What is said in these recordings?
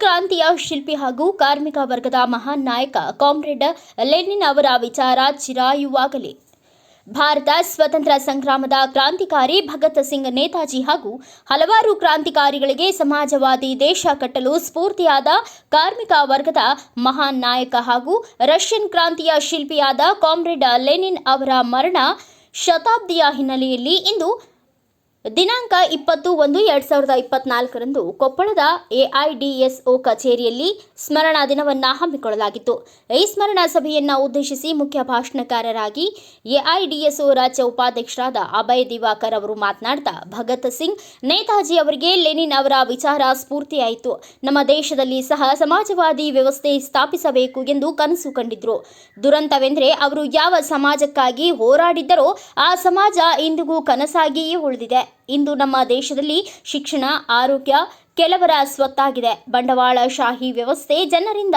ಕ್ರಾಂತಿಯ ಶಿಲ್ಪಿ ಹಾಗೂ ಕಾರ್ಮಿಕ ವರ್ಗದ ಮಹಾನ್ ನಾಯಕ ಕಾಮ್ರೇಡ್ ಲೆನಿನ್ ಅವರ ವಿಚಾರ ಚಿರಾಯುವಾಗಲಿ. ಭಾರತ ಸ್ವತಂತ್ರ ಸಂಗ್ರಾಮದ ಕ್ರಾಂತಿಕಾರಿ ಭಗತ್ ಸಿಂಗ್ ನೇತಾಜಿ ಹಾಗೂ ಹಲವಾರು ಕ್ರಾಂತಿಕಾರಿಗಳಿಗೆ ಸಮಾಜವಾದಿ ದೇಶ ಕಟ್ಟಲು ಸ್ಫೂರ್ತಿಯಾದ ಕಾರ್ಮಿಕ ವರ್ಗದ ಮಹಾನ್ ನಾಯಕ ಹಾಗೂ ರಷ್ಯನ್ ಕ್ರಾಂತಿಯ ಶಿಲ್ಪಿಯಾದ ಕಾಮ್ರೇಡ್ ಲೆನಿನ್ ಅವರ ಮರಣ ಶತಾಬ್ದಿಯ ಹಿನ್ನೆಲೆಯಲ್ಲಿ ಇಂದು ದಿನಾಂಕ ಇಪ್ಪತ್ತು ಒಂದು ಎರಡ್ ಸಾವಿರದ ಇಪ್ಪತ್ನಾಲ್ಕರಂದು ಕೊಪ್ಪಳದ ಎಐಡಿಎಸ್ಒ ಕಚೇರಿಯಲ್ಲಿ ಸ್ಮರಣಾ ದಿನವನ್ನು ಹಮ್ಮಿಕೊಳ್ಳಲಾಗಿತ್ತು. ಈ ಸ್ಮರಣಾ ಸಭೆಯನ್ನು ಉದ್ದೇಶಿಸಿ ಮುಖ್ಯ ಭಾಷಣಕಾರರಾಗಿ ಎಐಡಿಎಸ್ಒ ರಾಜ್ಯ ಉಪಾಧ್ಯಕ್ಷರಾದ ಅಭಯ್ ದಿವಾಕರ್ ಅವರು ಮಾತನಾಡ್ತಾ, ಭಗತ್ ಸಿಂಗ್, ನೇತಾಜಿ ಅವರಿಗೆ ಲೆನಿನ್ ಅವರ ವಿಚಾರ ಸ್ಫೂರ್ತಿಯಾಯಿತು. ನಮ್ಮ ದೇಶದಲ್ಲಿ ಸಹ ಸಮಾಜವಾದಿ ವ್ಯವಸ್ಥೆ ಸ್ಥಾಪಿಸಬೇಕು ಎಂದು ಕನಸು ಕಂಡಿದ್ರು. ದುರಂತವೆಂದರೆ ಅವರು ಯಾವ ಸಮಾಜಕ್ಕಾಗಿ ಹೋರಾಡಿದ್ದರೋ ಆ ಸಮಾಜ ಇಂದಿಗೂ ಕನಸಾಗಿಯೇ ಉಳಿದಿದೆ. ಇಂದು ನಮ್ಮ ದೇಶದಲ್ಲಿ ಶಿಕ್ಷಣ, ಆರೋಗ್ಯ ಕೆಲವರ ಸ್ವತ್ತಾಗಿದೆ. ಬಂಡವಾಳಶಾಹಿ ವ್ಯವಸ್ಥೆ ಜನರಿಂದ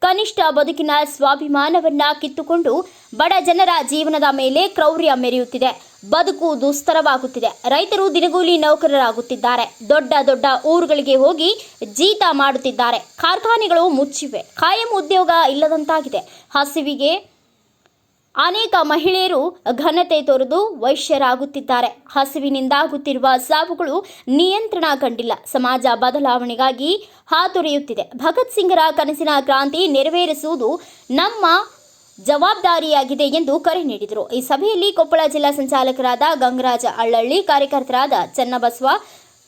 ಕನಿಷ್ಠ ಬದುಕಿನ ಸ್ವಾಭಿಮಾನವನ್ನ ಕಿತ್ತುಕೊಂಡು ಬಡ ಜನರ ಜೀವನದ ಮೇಲೆ ಕ್ರೌರ್ಯ ಮೆರೆಯುತ್ತಿದೆ. ಬದುಕು ದುಸ್ತರವಾಗುತ್ತಿದೆ. ರೈತರು ದಿನಗೂಲಿ ನೌಕರರಾಗುತ್ತಿದ್ದಾರೆ. ದೊಡ್ಡ ದೊಡ್ಡ ಊರುಗಳಿಗೆ ಹೋಗಿ ಜೀತ ಮಾಡುತ್ತಿದ್ದಾರೆ. ಕಾರ್ಖಾನೆಗಳು ಮುಚ್ಚಿವೆ. ಖಾಯಂ ಉದ್ಯೋಗ ಇಲ್ಲದಂತಾಗಿದೆ. ಹಸಿವಿಗೆ ಅನೇಕ ಮಹಿಳೆಯರು ಘನತೆ ತೊರೆದು ವೈಶ್ಯರಾಗುತ್ತಿದ್ದಾರೆ. ಹಸಿವಿನಿಂದಾಗುತ್ತಿರುವ ಸಾವುಗಳು ನಿಯಂತ್ರಣ ಕಂಡಿಲ್ಲ. ಸಮಾಜ ಬದಲಾವಣೆಗಾಗಿ ಹಾತೊರೆಯುತ್ತಿದೆ. ಭಗತ್ ಸಿಂಗ್ರ ಕನಸಿನ ಕ್ರಾಂತಿ ನೆರವೇರಿಸುವುದು ನಮ್ಮ ಜವಾಬ್ದಾರಿಯಾಗಿದೆ ಎಂದು ಕರೆ ನೀಡಿದರು. ಈ ಸಭೆಯಲ್ಲಿ ಕೊಪ್ಪಳ ಜಿಲ್ಲಾ ಸಂಚಾಲಕರಾದ ಗಂಗರಾಜ ಅಳ್ಳಳ್ಳಿ, ಕಾರ್ಯಕರ್ತರಾದ ಚನ್ನಬಸವ,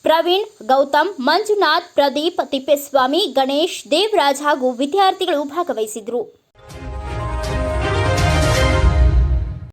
ಪ್ರವೀಣ್, ಗೌತಮ್, ಮಂಜುನಾಥ್, ಪ್ರದೀಪ್ ತಿಪ್ಪೇಸ್ವಾಮಿ, ಗಣೇಶ್, ದೇವರಾಜ್ ಹಾಗೂ ವಿದ್ಯಾರ್ಥಿಗಳು ಭಾಗವಹಿಸಿದ್ರು